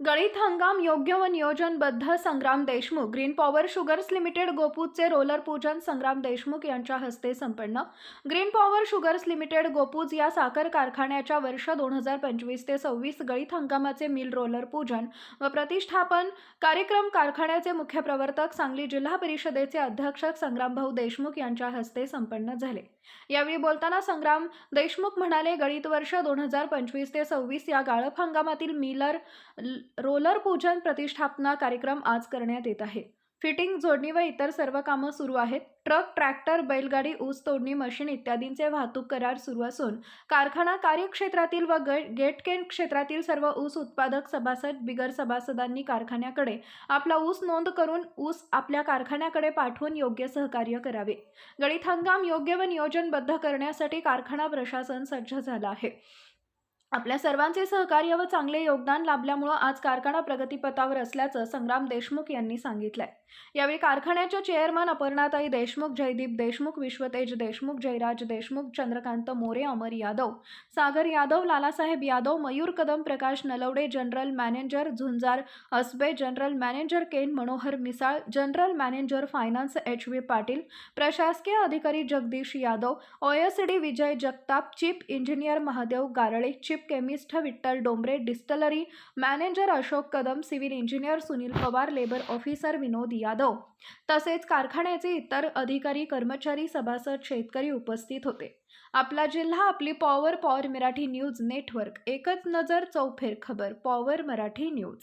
गळीत हंगाम योग्य व नियोजनबद्ध Sangram Deshmukh green power sugars limited गोपूजचे roller पूजन संग्राम देशमुख यांच्या हस्ते संपन्न. Green power sugars limited Gopuj या साखर कारखान्याच्या वर्ष दोन हजार पंचवीस ते सव्वीस गळीत हंगामाचे मिल रोलर पूजन व प्रतिष्ठापन कार्यक्रम कारखान्याचे मुख्य प्रवर्तक सांगली जिल्हा परिषदेचे अध्यक्ष संग्रामभाऊ देशमुख यांच्या हस्ते संपन्न झाले. यावेळी बोलताना संग्राम देशमुख म्हणाले गळीत वर्ष दोन हजार पंचवीस ते सव्वीस या गाळप हंगामातील मिलर रोलर पूजन प्रतिष्ठापना कार्यक्रम आज करण्यात येत आहे. फिटिंग जोडणी व इतर सर्व कामं सुरू आहेत. ट्रक ट्रॅक्टर बैलगाडी ऊस तोडणी मशीन इत्यादींचे वाहतूक करार सुरू असून कारखाना कार्यक्षेत्रातील व ग- गेटकेन क्षेत्रातील सर्व ऊस उत्पादक सभासद बिगर सभासदांनी कारखान्याकडे आपला ऊस नोंद करून ऊस आपल्या कारखान्याकडे पाठवून योग्य सहकार्य करावे. गळीत हंगाम योग्य व नियोजनबद्ध करण्यासाठी कारखाना प्रशासन सज्ज झालं आहे. आपल्या सर्वांचे सहकार्य व चांगले योगदान लाभल्यामुळं आज कारखाना प्रगतीपथावर असल्याचं संग्राम देशमुख यांनी सांगितलंय. यावेळी कारखान्याच्या chairman Aparnatai Deshmukh Jaydeep Deshmukh Vishwatej Deshmukh Jayraj Deshmukh Chandrakant More Amar Yadav Sagar Yadav Lalasaheb Yadav Mayur Kadam Prakash Nalawade general manager Zunjar Asbe general manager cane Manohar Misal general manager finance H V Patil प्रशासकीय अधिकारी Jagdish Yadav OSD Vijay Jagtap chief engineer Mahadev Garale chief chemist Vitthal Dombre distillery manager Ashok Kadam civil engineer Sunil Pawar labour officer Vinod Yadav. तसेच कारखान्याचे इतर अधिकारी कर्मचारी सभासद शेतकरी उपस्थित होते. आपला जिल्हा आपली power power Marathi news network एकच नजर चौफेर खबर. Power Marathi news